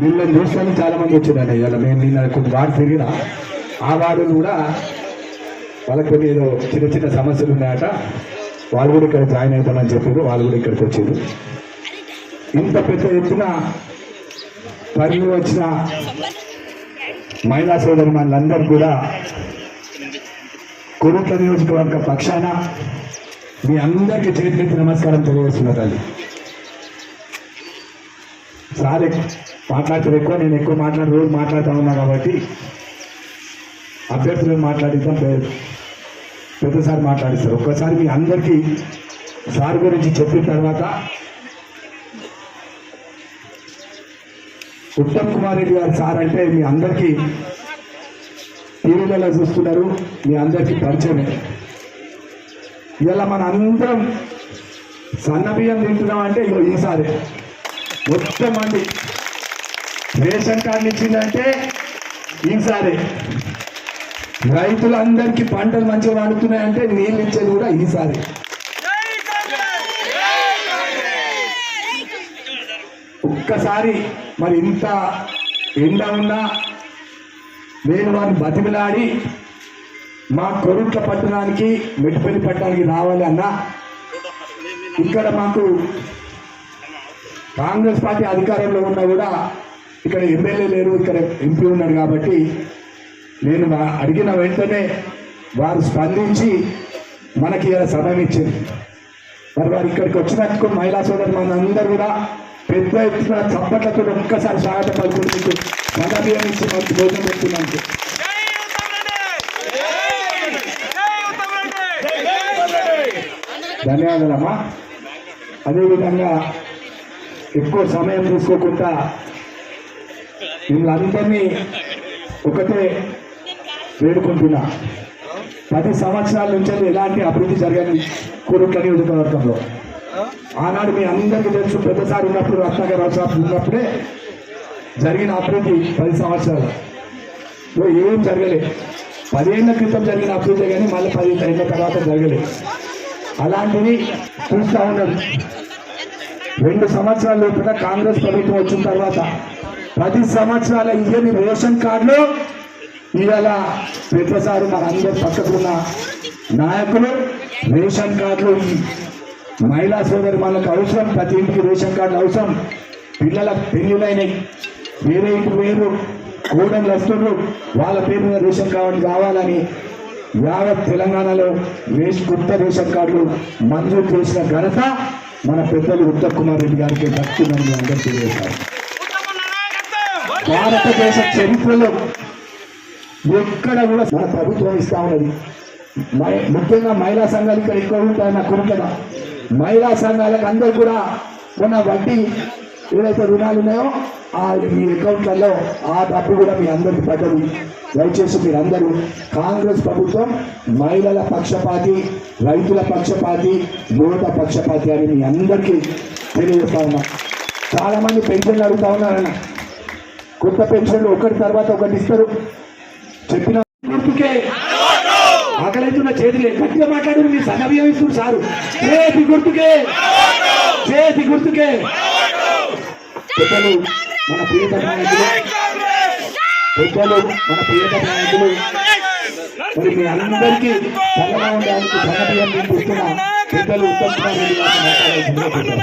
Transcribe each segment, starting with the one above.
వీళ్ళని చూస్తాను చాలా మంది వచ్చిందండి. ఇవాళ మేము నిన్న కొన్ని వార్డు తిరిగిన ఆ వార్డులు కూడా వాళ్ళకి కొన్ని ఏదో చిన్న చిన్న సమస్యలు ఉన్నాయట. వాళ్ళు కూడా ఇక్కడ జాయిన్ అవుతామని చెప్పారు. వాళ్ళు కూడా ఇక్కడికి వచ్చారు ఇంత పెద్ద ఎత్తున పరిగి వచ్చిన మహిళా సోదరు మనందరూ కూడా కొరుట్ల నియోజకవర్గ పక్షాన మీ అందరికీ చేతులెత్తి నమస్కారం తెలియజేస్తున్నారు. తల్లి సార్ మాట్లాడతారు ఎక్కువ నేను ఎక్కువ మాట్లాడి రోజు మాట్లాడుతూ ఉన్నా కాబట్టి అభ్యర్థులను మాట్లాడిద్దాం పెద్దసారి మాట్లాడిస్తారు. ఒక్కసారి మీ అందరికీ సార్ గురించి చెప్పిన తర్వాత ఉత్తమ్ కుమార్ రెడ్డి గారు సార్ అంటే మీ అందరికీ టీవీలలో చూస్తున్నారు మీ అందరికీ పరిచయమే. ఇలా మన అందరం సన్న బియ్యం తింటున్నాం అంటే ఇగో ఈసారి మొత్తం మంది రేషన్ కార్డు ఇచ్చిందంటే ఈసారి రైతులందరికీ పంటలు మంచిగా పండుతున్నాయంటే నీళ్ళు ఇచ్చేది కూడా ఈసారి. ఒక్కసారి మరి ఇంత ఎండ ఉన్నా నేను వారిని బతిమిలాడి మా కొరుట్ల పట్టణానికి మెట్టుపల్లి పట్టణానికి రావాలి అన్నా. ఇక్కడ మాకు కాంగ్రెస్ పార్టీ అధికారంలో ఉన్నా కూడా ఇక్కడ ఎమ్మెల్యే లేరు ఇక్కడ ఎంపీ ఉన్నాడు కాబట్టి నేను అడిగిన వెంటనే వారు స్పందించి మనకి ఇలా సమయం ఇచ్చింది మరి వారు ఇక్కడికి వచ్చినట్టు మహిళా సోదరు మనందరూ కూడా పెద్ద ఎత్తున చప్పట్లతో ఒక్కసారి స్వాగతం పలుకుని మీకు పదవియం ఇచ్చి మనకి భోజనం పెడుతున్నాను ధన్యవాదాలమ్మా. అదేవిధంగా ఎక్కువ సమయం తీసుకోకుండా వీళ్ళందరినీ ఒకటే వేడుకుంటున్నా. పది సంవత్సరాల నుంచి ఎలాంటి అభివృద్ధి జరగని కురుట్ల నియోజకవర్గంలో ఆనాడు మీ అందరికీ తెలుసు పెద్దసారి ఉన్నప్పుడు రత్నాకర్ సాబ్ ఉన్నప్పుడే జరిగిన అభివృద్ధి పది సంవత్సరాలు. ఏం జరగలేదు పదిహేళ్ళ క్రితం జరిగిన అభివృద్ధి కానీ మళ్ళీ పది ఏళ్ళ తర్వాత జరగలేదు అలాంటివి చూస్తూ ఉన్నారు రెండు సంవత్సరాల లోపల కాంగ్రెస్ ప్రభుత్వం వచ్చిన తర్వాత పది సంవత్సరాల ఇయని రేషన్ కార్డులు ఇవాళ పెద్దసారి మన అందరి పక్కకున్న నాయకులు రేషన్ కార్డులు ఈ మహిళా సోదరి మనకు అవసరం ప్రతి ఇంటికి రేషన్ కార్డు అవసరం. పిల్లల పెళ్ళిలైనవి వేరే ఇంటి వేరు కోడళ్ళు వస్తున్నారు వాళ్ళ పేరు మీద రేషన్ కార్డు కావాలని యావత్ తెలంగాణలో రేషన్ కొత్త రేషన్ కార్డులు మంజూరు చేసిన ఘనత మన పెద్దలు ఉత్తమ్ కుమార్ రెడ్డి గారికి దక్కుతుందని మీ అందరికీ భారతదేశ చరిత్రలో ఎక్కడ కూడా మన ప్రభుత్వం ఇస్తా ఉన్నది. ముఖ్యంగా మహిళా సంఘాలు ఇక్కడ ఎక్కువ ఉంటాయి నా కురుకడ మహిళా సంఘాలకు అందరు కూడా ఉన్న వడ్డీ ఏదైతే రుణాలు ఉన్నాయో ఆ మీ అకౌంట్లలో ఆ డబ్బు కూడా మీ అందరికి పడ్డది. దయచేసి మీరందరూ కాంగ్రెస్ ప్రభుత్వం మహిళల పక్షపాతి రైతుల పక్షపాతి యువత పక్షపాతి అని మీ అందరికీ తెలియజేస్తా ఉన్నా. చాలామంది పెన్షన్లు అడుగుతా ఉన్నారన్న. కొత్త పెన్షన్లు ఒకటి తర్వాత ఒకటి ఇస్తారు. చెప్పిన గుర్తుకే ఆకలితున్న చేతులే గట్టిగా మాట్లాడు మీరు సగవ్యం ఇస్తుంది సారు. చేతి గుర్తుకే. చేతి గుర్తుకే. పెద్దలు మన ప్రియత నాయకులు పెద్దలు మన ప్రియత నాయకులు మరి మీ అందరికీ చల్లగా ఉండడానికి సగవ్యం పెద్దలు ఉత్తమ్ కుమార్ రెడ్డి గారిని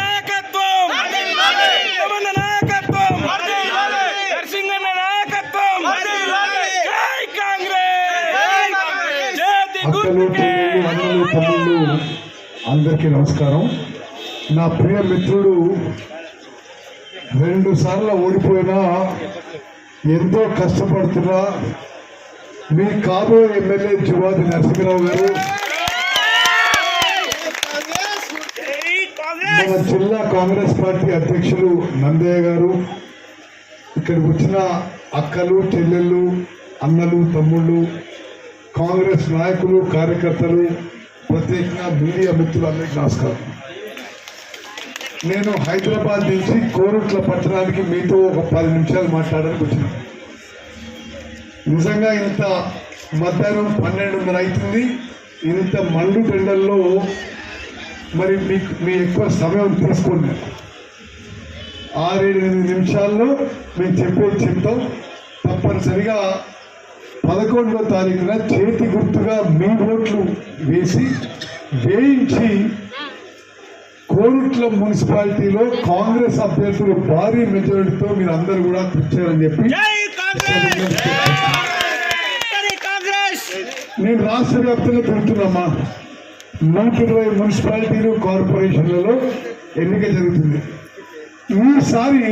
అందరికీ నమస్కారం. నా ప్రియ మిత్రుడు రెండు సార్లు ఓడిపోయినా ఎంతో కష్టపడుతున్నా మీ కాబోయే ఎమ్మెల్యే జువాది నరసింహరావు గారు మన జిల్లా కాంగ్రెస్ పార్టీ అధ్యక్షులు నందయ్య గారు ఇక్కడికి వచ్చిన అక్కలు చెల్లెళ్ళు అన్నలు తమ్ముళ్ళు కాంగ్రెస్ నాయకులు కార్యకర్తలు ప్రత్యేకంగా మీడియా మిత్రులందరికీ నమస్కారం. నేను హైదరాబాద్ నుంచి కోరుట్ల పట్టణానికి మీతో ఒక పది నిమిషాలు మాట్లాడడానికి వచ్చిన. నిజంగా ఇంత మధ్యాహ్నం పన్నెండున్నర అవుతుంది. ఇంత మండు టెండల్లో మరి మీకు మీ ఎక్కువ సమయం తీసుకోండి. ఆరేడు ఎనిమిది నిమిషాల్లో మేము చెప్పేది చెప్తాం. తప్పనిసరిగా పదకొండో తారీఖున చేతి గుర్తుగా మీ ఓట్లు వేసి వేయించి కోరుట్ల మున్సిపాలిటీలో కాంగ్రెస్ అభ్యర్థులు భారీ మెజారిటీతో మీరు అందరూ కూడా చేయాలని చెప్పి నేను రాష్ట్ర వ్యాప్తంగా తిరుగుతున్నామా నూట ఇరవై మున్సిపాలిటీలు కార్పొరేషన్లలో ఎన్నిక జరుగుతుంది. ఈసారి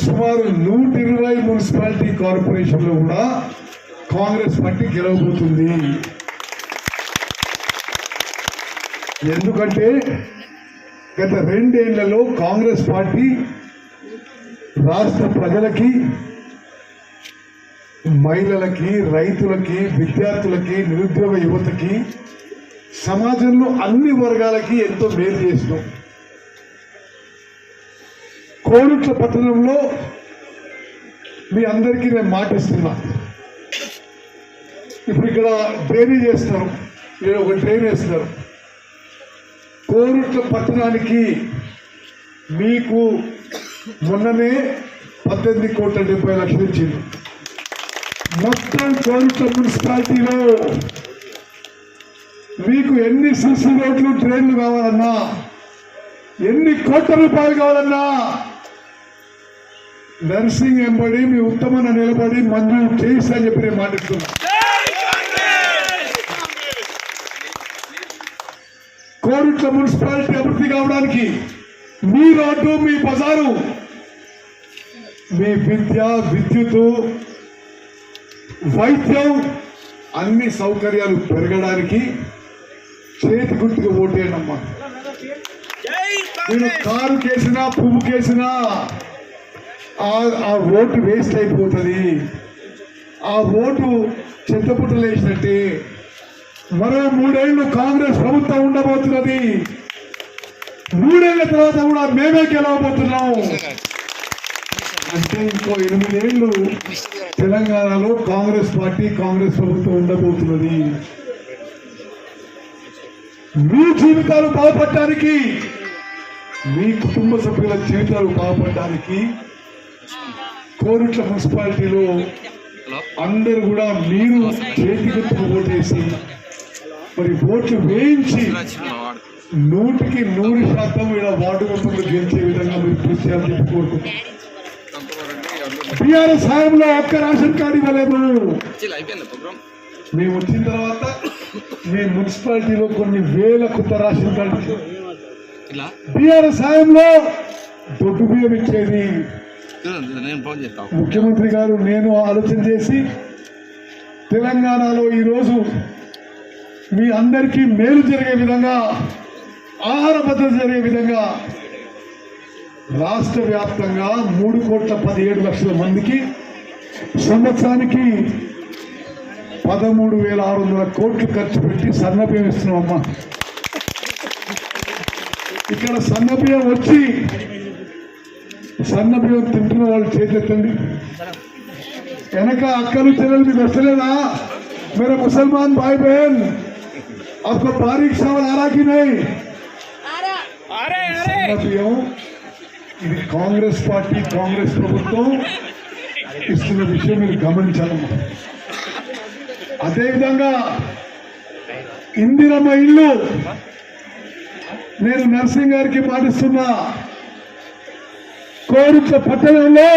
సుమారు నూట ఇరవై మున్సిపాలిటీ కార్పొరేషన్లో కూడా కాంగ్రెస్ పార్టీ గెలవబోతుంది. ఎందుకంటే గత రెండేళ్ళలో కాంగ్రెస్ పార్టీ రాష్ట్ర ప్రజలకి మహిళలకి రైతులకి విద్యార్థులకి నిరుద్యోగ యువతకి సమాజంలో అన్ని వర్గాలకి ఎంతో మేలు చేసినాం. కోరుట్ల పట్టణంలో మీ అందరికీ నేను మాటిస్తున్నా. ఇప్పుడు ఇక్కడ డ్రైనేజ్ చేస్తున్నారు ఇక్కడ ఒక డ్రైన్ వేస్తున్నారు. కోరుట్ల పట్టణానికి మీకు మొన్ననే పద్దెనిమిది కోట్ల డెబ్బై లక్షలు ఇచ్చింది. మొత్తం కోరుట్ల మున్సిపాలిటీలో మీకు ఎన్ని సిసి రోడ్లు ట్రైన్లు కావాలన్నా ఎన్ని కోట్ల రూపాయలు కావాలన్నా నర్సింగ్ ఎంబడి మీ ఉత్తమన నిలబడి మంజూరు చేయిస్తా అని చెప్పి నేను మాటిస్తున్నా కాంగ్రెస్ కోరుట్ల మున్సిపాలిటీ అభివృద్ధి కావడానికి మీ రోడ్డు మీ బజారు మీ విద్య విద్యుత్ వైద్యం అన్ని సౌకర్యాలు పెరగడానికి చేతి గుర్తుకు ఓటేనమ్మా నేను కారు కేసినా పువ్వు కేసినా ఆ- ఓటు వేస్ట్ అయిపోతుంది. ఆ ఓటు చెత్తపుట్టలు వేసినట్టే మరో మూడేళ్ళు కాంగ్రెస్ ప్రభుత్వం ఉండబోతున్నది. మూడేళ్ళ తర్వాత కూడా మేమే గెలవబోతున్నాం. అంటే ఇంకో ఎనిమిదేళ్ళు తెలంగాణలో కాంగ్రెస్ పార్టీ కాంగ్రెస్ ప్రభుత్వం ఉండబోతున్నది. మీ జీవితాలు బాగుపడటానికి మీ కుటుంబ సభ్యుల జీవితాలు బాగుపడటానికి కోరుట్ల మున్సిపాలిటీలో అందరూ కూడా మీరు చేతి గుర్తుకు ఓటేసి మరి ఓట్లు వేయించి నూటికి నూరు శాతం ఇలా వార్డు మెంబర్లు గెలిచే విధంగా మీరు కృషి చేయాలని కోరుకుంటున్నాను టీఆర్ఎస్ ఒక్క రేషన్ కార్డు ఇవ్వలేదు. మేము వచ్చిన తర్వాత మీ మున్సిపాలిటీలో కొన్ని వేల కొత్త రేషన్ కార్డు ఇలా? టీఆర్ఎస్ హయాంలో దొడ్డు బియ్యం ఇచ్చేది. ముఖ్యమంత్రి గారు నేను ఆలోచన చేసి తెలంగాణలో ఈరోజు మీ అందరికీ మేలు జరిగే విధంగా ఆహార భద్రత జరిగే విధంగా రాష్ట్ర వ్యాప్తంగా మూడు కోట్ల పదిహేడు లక్షల మందికి సంవత్సరానికి పదమూడు వేల ఆరు వందల కోట్లు ఖర్చు పెట్టి సన్నబియ్యం ఇస్తున్నామమ్మా. ఇక్కడ సన్నబియ్యం వచ్చి సన్న బియ్యం తింటున్న వాళ్ళు చేతులెత్తండి వెనక అక్కలు చెల్లెలు మీకు వస్తలేదా मेरे मुसलमान भाई बहन आपको बारीक चावल आ रहा कि नहीं అరే అరే సన్న బియ్యం ఇది కాంగ్రెస్ పార్టీ కాంగ్రెస్ ప్రభుత్వం ఇస్తున్న విషయం మీరు గమనించాలమ్మా అదేవిధంగా ఇందిరమ్మ ఇల్లు నేను నర్సింగ్ గారికి పాటిస్తున్నా కోరుట్ల పట్టణంలో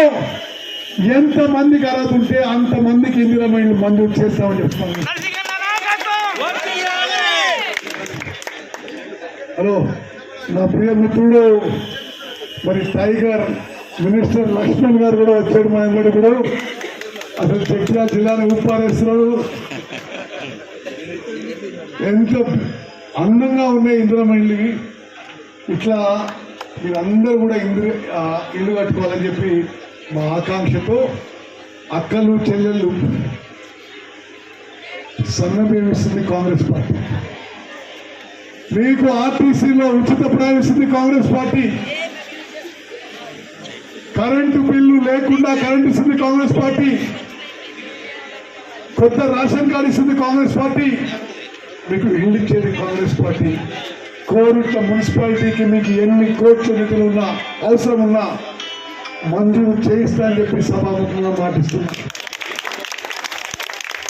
ఎంత మందికి అర్హత ఉంటే అంత మందికి మంజూరు చేస్తామని చెప్తాను హలో నా ప్రియ మిత్రుడు మరి టైగర్ మినిస్టర్ లక్ష్మణ్ గారు కూడా వచ్చాడు మా ఇంటి కూడా. అసలు జగిత్యాల జిల్లాని ఉప్పారేస్తున్నాడు ఎంత అందంగా ఉన్నాయి ఇందిరమైళ్ళు ఇట్లా మీరందరూ కూడా ఇల్లు ఇల్లు కట్టుకోవాలని చెప్పి మా ఆకాంక్షతో అక్కలు చెల్లెళ్ళు సన్నబియ్యం కాంగ్రెస్ పార్టీ. మీకు ఆర్టీసీలో ఉచిత ప్రయాణిస్తుంది కాంగ్రెస్ పార్టీ. కరెంటు బిల్లు లేకుండా కరెంట్ ఇస్తుంది కాంగ్రెస్ పార్టీ. కొత్త రేషన్ కార్డు ఇస్తుంది కాంగ్రెస్ పార్టీ. మీకు ఇల్లు ఇచ్చేది కాంగ్రెస్ పార్టీ. కోరుట్ల మున్సిపాలిటీకి మీకు ఎన్ని కోట్ల నిధులు ఉన్నా అవసరం ఉన్నా మంజూరు చేయిస్తా అని చెప్పి సభాముఖంగా మాటిస్తున్నా.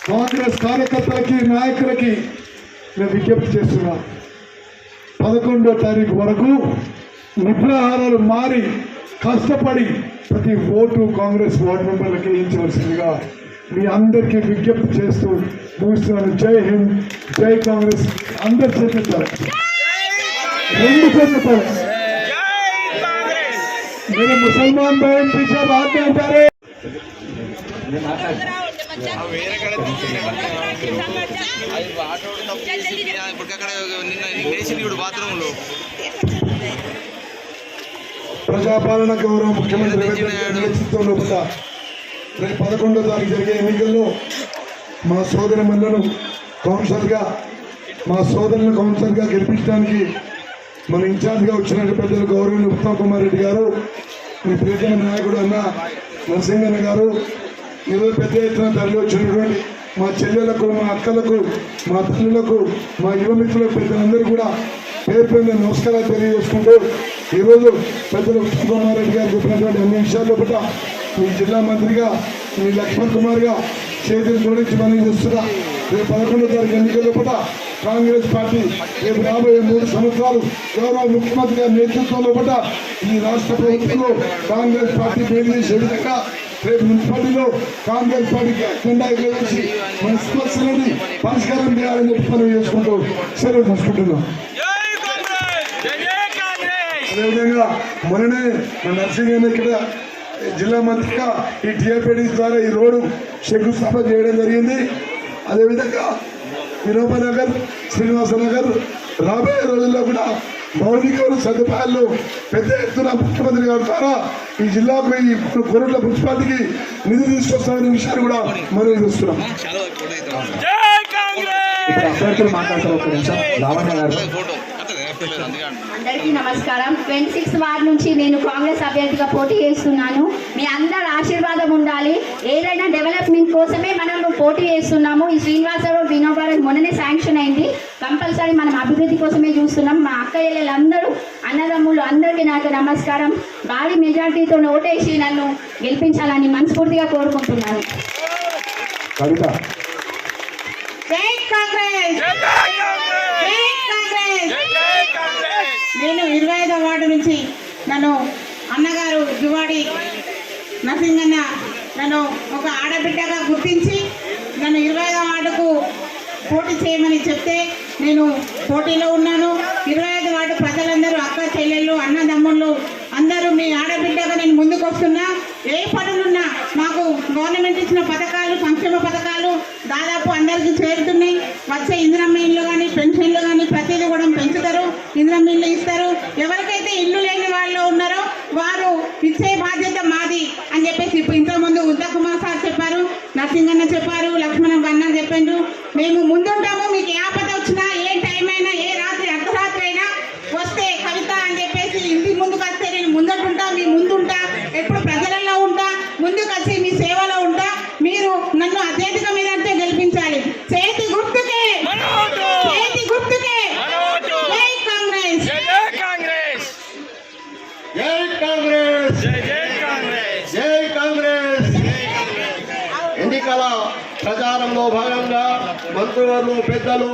కాంగ్రెస్ కార్యకర్తలకి నాయకులకి నేను విజ్ఞప్తి చేస్తున్నా. పదకొండో తారీఖు వరకు నిద్రాహారాలు మారి కష్టపడి ప్రతి ఓటు కాంగ్రెస్ వార్డు మెంబర్లకి వేయించవలసిందిగా మీ అందరికీ విజ్ఞప్తి చేస్తూ ముగిస్తున్నాను. జై హింద్ జై కాంగ్రెస్. అందరు చేతుతారు రెండు చేతుతారు जय कांग्रेस मेरे मुसलमान बहन पीछे बात में हटारे వేరే కడ అది ఆటో ఇప్పుడు అక్కడ నిన్న లేచింది ఇప్పుడు బాత్రూంలో ప్రజాపాలన గౌరవ ముఖ్యమంత్రి రేవంత్ రెడ్డి నేతృత్వంలో కూడా రేపు పదకొండో తారీఖు జరిగే ఎన్నికల్లో మా సోదరి మల్లను కౌన్సిలర్గా మా సోదరులను కౌన్సిలర్గా గెలిపించడానికి మన ఇన్ఛార్జ్గా వచ్చిన పెద్దలు గౌరవనీయ ఉత్తమ్ కుమార్ రెడ్డి గారు మీ ప్రియతమ నాయకుడు అన్న నరసింహన్న గారు ఈరోజు పెద్ద ఎత్తున తరలి వచ్చినటువంటి మా చెల్లెలకు మా అక్కలకు మా తల్లులకు మా యువమిత్రులకు పెద్దలందరూ కూడా పేరు పేరు నమస్కారాలు తెలియజేసుకుంటూ ఈరోజు పెద్దలు ఉత్తమ్ కుమార్ రెడ్డి గారు చెప్పినటువంటి అన్ని విషయాల్లో కూడా మీ జిల్లా మంత్రిగా మీ లక్ష్మణ్ కుమార్గా చేతులు జోడించి మనం చేస్తున్నా రేపు పదకొండో తారీఖు ఎన్నికల్లో కూడా కాంగ్రెస్ పార్టీ రేపు రాబోయే మూడు సంవత్సరాలు గౌరవ ముఖ్యమంత్రి గారి నేతృత్వంలో పట్ల ఈ రాష్ట్ర ప్రభుత్వంలో కాంగ్రెస్ పార్టీ పేరు చేసే విధంగా రేపు మున్సిపాలిటీలో కాంగ్రెస్ పార్టీ జెండా ఎగరేసి మున్సిపల్ సెలవుని పరిష్కారం చేయాలని చెప్పి మనం చేసుకుంటూ సెలవు తీసుకుంటున్నాం. అదేవిధంగా మొన్ననే నర్సింగ్ ఇక్కడ జిల్లా మంత్రిగా ఈ టీఆర్పీడీ ద్వారా ఈ రోడ్డు శంకుస్థాపన చేయడం జరిగింది. అదేవిధంగా వినోబనగర్ శ్రీనివాసనగర్ రాబోయే రోజుల్లో కూడా మౌలిక సదుపాయాలు పెద్ద ఎత్తున ముఖ్యమంత్రి గారి ద్వారా ఈ జిల్లాకు ఈ గొర్రెల మున్సిపాలిటీకి నిధి తీసుకొస్తామనే విషయాన్ని కూడా మనం చూస్తున్నాం అభ్యర్థులు మాట్లాడతారు నిమిషం. రావణ గారు. అందరికీ నమస్కారం. ట్వంటీ సిక్స్ వార్డ్ నుంచి నేను కాంగ్రెస్ అభ్యర్థిగా పోటీ చేస్తున్నాను. మీ అందరి ఆశీర్వాదం ఉండాలి. ఏదైనా డెవలప్మెంట్ కోసమే మనం పోటీ చేస్తున్నాము. ఈ శ్రీనివాసరావు వినోబారం మొన్ననే శాంక్షన్ అయింది. కంపల్సరీ మనం అభివృద్ధి కోసమే చూస్తున్నాం. మా అక్క చెల్లెలందరూ అన్నదమ్ములు అందరికీ నాకు నమస్కారం. భారీ మెజార్టీతో ఓటేసి నన్ను గెలిపించాలని మనస్ఫూర్తిగా కోరుకుంటున్నాను. జై కాంగ్రెస్! నేను ఇరవై ఐదో వార్డు నుంచి నన్ను అన్నగారు జువాడి నరసింగన్న నన్ను ఒక ఆడబిడ్డగా గుర్తించి నన్ను ఇరవై ఐదో వార్డుకు పోటీ చేయమని చెప్తే నేను పోటీలో ఉన్నాను. ఇరవై ఐదు వార్డు ప్రజలందరూ అక్క చెల్లెళ్ళు అన్నదమ్ముళ్ళు అందరూ మీ ఆడబిడ్డగా నేను ముందుకు వస్తున్నా. ఏ పనులున్నా మాకు గవర్నమెంట్ ఇచ్చిన పథకాలు సంక్షేమ పథకాలు దాదాపు అందరికీ చేరుతున్నాయి. వచ్చే ఇందిరమ్మ ఇల్లు కానీ ఇందిరమ్మ ఇల్లు ఇస్తారు. ఎవరికైతే ఇల్లు లేని వాళ్ళు ఉన్నారో వారు ఇచ్చే బాధ్యత మాది అని చెప్పేసి ఇంతకుముందు ఉద్దకుమార్ సార్ చెప్పారు నరసింగన్న చెప్పారు. మంత్రివర్లు పెద్దలు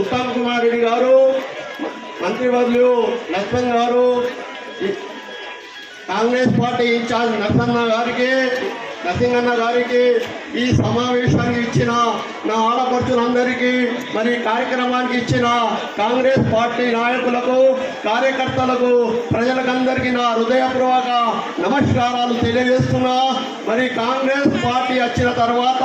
ఉత్తమ్ కుమార్ రెడ్డి గారు మంత్రివర్లు లక్ష్మణ్ గారు కాంగ్రెస్ పార్టీ ఇన్ఛార్జ్ నరసన్న గారికి నరసింగన్న గారికి ఈ సమావేశానికి ఇచ్చిన నా ఆడపడుచులందరికీ మరి కార్యక్రమానికి ఇచ్చిన కాంగ్రెస్ పార్టీ నాయకులకు కార్యకర్తలకు ప్రజలకందరికీ నా హృదయపూర్వక నమస్కారాలు తెలియజేస్తున్నా. మరి కాంగ్రెస్ పార్టీ వచ్చిన తర్వాత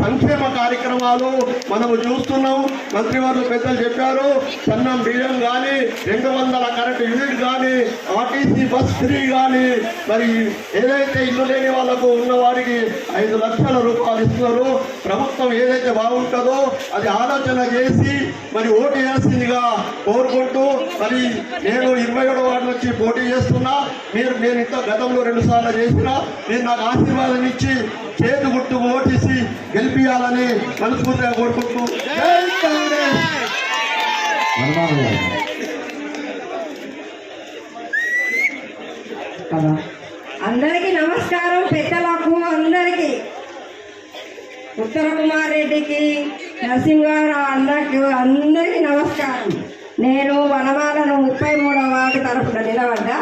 సంక్షేమ కార్యక్రమాలు మనము చూస్తున్నాం. మంత్రివర్లు పెద్దలు చెప్పారు సన్నం బియ్యం కానీ రెండు వందల కరెంటు యూనిట్ కానీ ఆర్టీసీ బస్ ఫ్రీ కానీ మరి ఏదైతే ఇల్లు లేని వాళ్ళకు ఉన్న వారికి ఐదు లక్షల రూపాయలు ఇస్తున్నారు. ప్రభుత్వం ఏదైతే బాగుంటుందో అది ఆలోచన చేసి మరి ఓటు వేయాల్సిందిగా కోరుకుంటూ మరి నేను ఇరవై ఏడో వార్డు నుంచి పోటీ చేస్తున్నా. మీరు నేను ఇంత గతంలో రెండు సార్లు చేసిన మీరు నాకు ఆశీర్వాదం ఆశీర్వాదం ఇచ్చి చేతి గుట్టు ఓటేసి గెలిపియాలని మనస్ఫూర్తిగా కోరుకుంటూ అందరికి నమస్కారం పెద్దలకు అందరికి. ఉత్తర కుమార్ రెడ్డికి నరసింహారావు అన్నకు అందరికి నమస్కారం. నేను వనమాలను ముప్పై మూడవ వార్డు తరఫున నిలబడ్డా.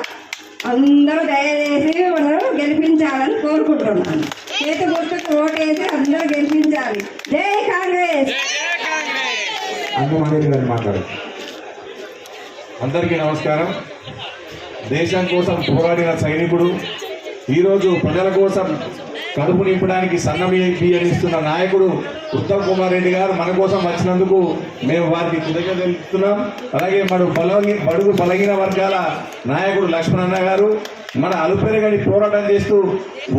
అందరూ దయచేసి మనం గెలిపించాలని కోరుకుంటున్నాను. చేతి గుర్తుకు ఓటేసి అందరూ గెలిపించాలి. జై కాంగ్రెస్! జై గారు మాట్లాడు అందరికీ నమస్కారం. దేశం కోసం పోరాడిన సైనికుడు ఈరోజు ప్రజల కోసం కడుపు నింపడానికి సన్నం బియ్యం ఇస్తున్న నాయకుడు ఉత్తమ్ కుమార్ రెడ్డి గారు మన కోసం వచ్చినందుకు మేము వారికి కృతజ్ఞతలు తెలుపుతున్నాం అలాగే మన బలగి బడుగు బలహీన వర్గాల నాయకుడు లక్ష్మణన్న గారు మన అలుపెరగని పోరాటం చేస్తూ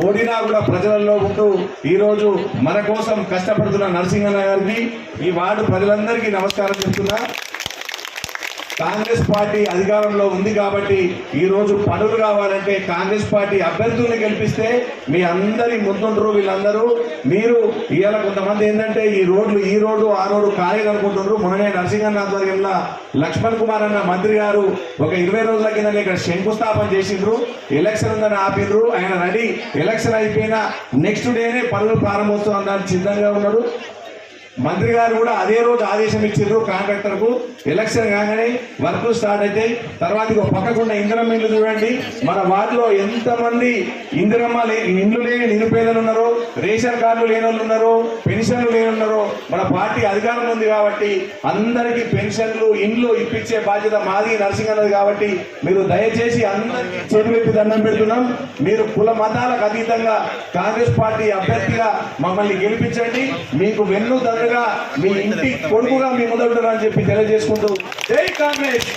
ఓడినా కూడా ప్రజలలో ఉంటూ ఈరోజు మన కోసం కష్టపడుతున్న నరసింహన్న గారికి ఈ వార్డు ప్రజలందరికీ నమస్కారం చెప్తున్నా. కాంగ్రెస్ పార్టీ అధికారంలో ఉంది కాబట్టి ఈరోజు పనులు కావాలంటే కాంగ్రెస్ పార్టీ అభ్యర్థుల్ని గెలిపిస్తే మీ అందరి ముందుంటారు వీళ్ళందరూ. మీరు ఇవాళ కొంతమంది ఏంటంటే ఈ రోడ్లు ఈ రోడ్డు ఆ రోడ్డు ఖాళీ అనుకుంటున్నారు మొన్ననే నరసింహన్ ఆధ్వర్యంలో లక్ష్మణ్ కుమార్ అన్న మంత్రి గారు ఒక ఇరవై రోజుల కింద ఇక్కడ శంకుస్థాపన చేసిండ్రు. ఎలక్షన్ ఉందని ఆపిండ్రు. ఆయన రెడీ. ఎలక్షన్ అయిపోయిన నెక్స్ట్ డేనే పనులు ప్రారంభోత్సవం దానికి సిద్ధంగా ఉన్నాడు. మంత్రి గారు కూడా అదే రోజు ఆదేశం ఇచ్చిండ్రు కాంట్రాక్టర్కు ఎలక్షన్ కాగానే వర్క్ స్టార్ట్ అయితే తర్వాత పక్కకుండా ఇంధనం ఇందిరమ్మ ఇల్లు చూడండి. మన వార్డులో ఎంతమంది ఇందిరమ్మ లే ఇండ్లు లేని నిరుపేదలు ఉన్నారో రేషన్ కార్డులు లేని వాళ్ళు ఉన్నారో పెన్షన్లు లేని ఉన్నారో మన పార్టీ అధికారం ఉంది కాబట్టి అందరికీ పెన్షన్లు ఇండ్లు ఇప్పించే బాధ్యత మాది నరసింహన్నది కాబట్టి మీరు దయచేసి అందరికీ చేతులెత్తి దండం పెడుతున్నాం. మీరు కుల మతాలకు అతీతంగా కాంగ్రెస్ పార్టీ అభ్యర్థిగా మమ్మల్ని గెలిపించండి. మీకు వెన్ను దండగా మీ ఇంటి కొడుకుగా మీ మొదలు అని చెప్పి తెలియజేసుకుంటూ జై కాంగ్రెస్